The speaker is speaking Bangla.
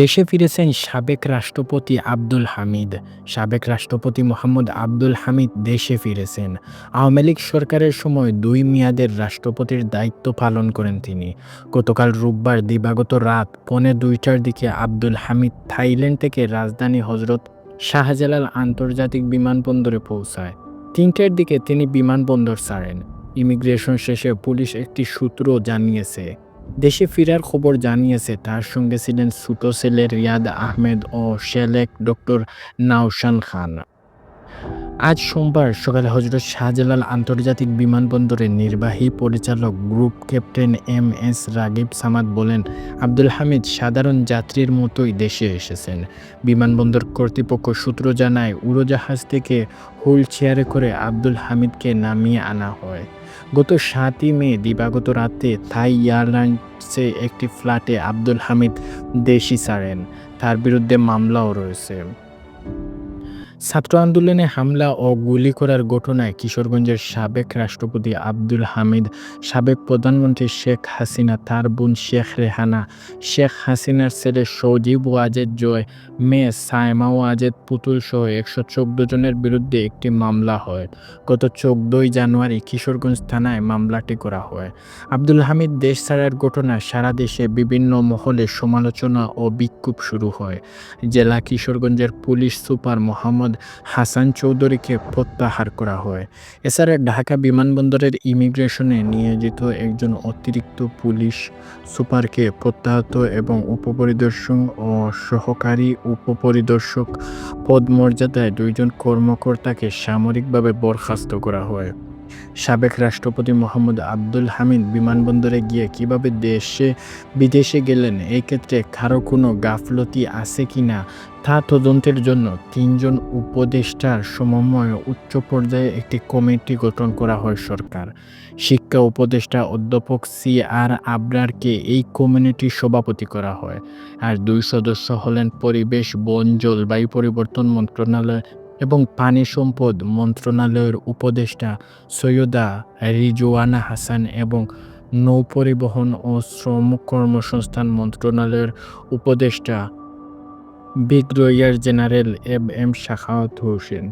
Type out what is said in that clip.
দেশে ফিরেছেন সাবেক রাষ্ট্রপতি আব্দুল হামিদ। সাবেক রাষ্ট্রপতি মোহাম্মদ আব্দুল হামিদ দেশে ফিরেছেন। আওয়ামী লীগ সরকারের সময় দুই মেয়াদের রাষ্ট্রপতির দায়িত্ব পালন করেন তিনি। গতকাল রোববার দিবাগত রাত পৌনে দুইটার দিকে আব্দুল হামিদ থাইল্যান্ড থেকে রাজধানী হজরত শাহজালাল আন্তর্জাতিক বিমানবন্দরে পৌঁছায়। তিনটের দিকে তিনি বিমানবন্দর ছাড়েন। ইমিগ্রেশন শেষে পুলিশ একটি সূত্র জানিয়েছে। দেশে ফেরার খবর জানিয়েছে, তার সঙ্গে ছিলেন ছোট ছেলে রিয়াদ আহমেদ ও শেলেক ডক্টর নাওশান খান। আজ সোমবার সকালে হজরত শাহজালাল আন্তর্জাতিক বিমানবন্দরের নির্বাহী পরিচালক group captain M S Ragib Samad বলেন, আব্দুল হামিদ সাধারণ যাত্রীর মতোই দেশে এসেছেন। বিমানবন্দর কর্তৃপক্ষ সূত্র জানায়, উড়োজাহাজ থেকে হুইল চেয়ারে করে আব্দুল হামিদকে নামিয়ে আনা হয়। গত সাতই মে দিবাগত রাতে থাই এয়ারলাইন্সে একটি ফ্ল্যাটে আব্দুল হামিদ দেশি ছাড়েন। তার বিরুদ্ধে মামলাও রয়েছে। ছাত্র আন্দোলনে হামলা ও গুলি করার ঘটনায় কিশোরগঞ্জের সাবেক রাষ্ট্রপতি আব্দুল হামিদ, সাবেক প্রধানমন্ত্রী শেখ হাসিনা, তার বোন শেখ রেহানা, শেখ হাসিনার ছেলে সজীব ওয়াজেদ জয়, মেয়ে সাইমা ওয়াজেদ পুতুল সহ একশো চোদ্দ জনের বিরুদ্ধে একটি মামলা হয়। গত চোদ্দই জানুয়ারি কিশোরগঞ্জ থানায় মামলাটি করা হয়। আব্দুল হামিদ দেশ ছাড়ার ঘটনা সারা দেশে বিভিন্ন মহলে সমালোচনা ও বিক্ষোভ শুরু হয়। জেলা কিশোরগঞ্জের পুলিশ সুপার মোহাম্মদ হাসান চৌধুরীকে প্রত্যাহার করা হয়। এছাড়া ঢাকা বিমানবন্দরের ইমিগ্রেশনে নিয়োজিত একজন অতিরিক্ত পুলিশ সুপারকে প্রত্যাহত এবং উপপরিদর্শক ও সহকারী উপপরিদর্শক পদমর্যাদায় দুইজন কর্মকর্তাকে সামরিকভাবে বরখাস্ত করা হয়। সাবেক রাষ্ট্রপতি মোহাম্মদ আব্দুল হামিদ বিমানবন্দরে গিয়ে কীভাবে দেশে, বিদেশে গেলেন এই ক্ষেত্রে কারও কোনো গাফলতি আছে কি না, তা তদন্তের জন্য তিনজন উপদেষ্টার সমন্বয়ে উচ্চ পর্যায়ে একটি কমিটি গঠন করা হয় সরকার। শিক্ষা উপদেষ্টা অধ্যাপক সি আর আবরারকে এই কমিউনিটির সভাপতি করা হয়। আর দুই সদস্য হলেন পরিবেশ, বন, জলবায়ু পরিবর্তন মন্ত্রণালয় এবং পানি সম্পদ মন্ত্রণালয়ের উপদেষ্টা সৈয়দা রিজওয়ানা হাসান এবং নৌপরিবহন ও শ্রম কর্মসংস্থান মন্ত্রণালয়ের উপদেষ্টা brigadier general M M Shakhawat Hossain.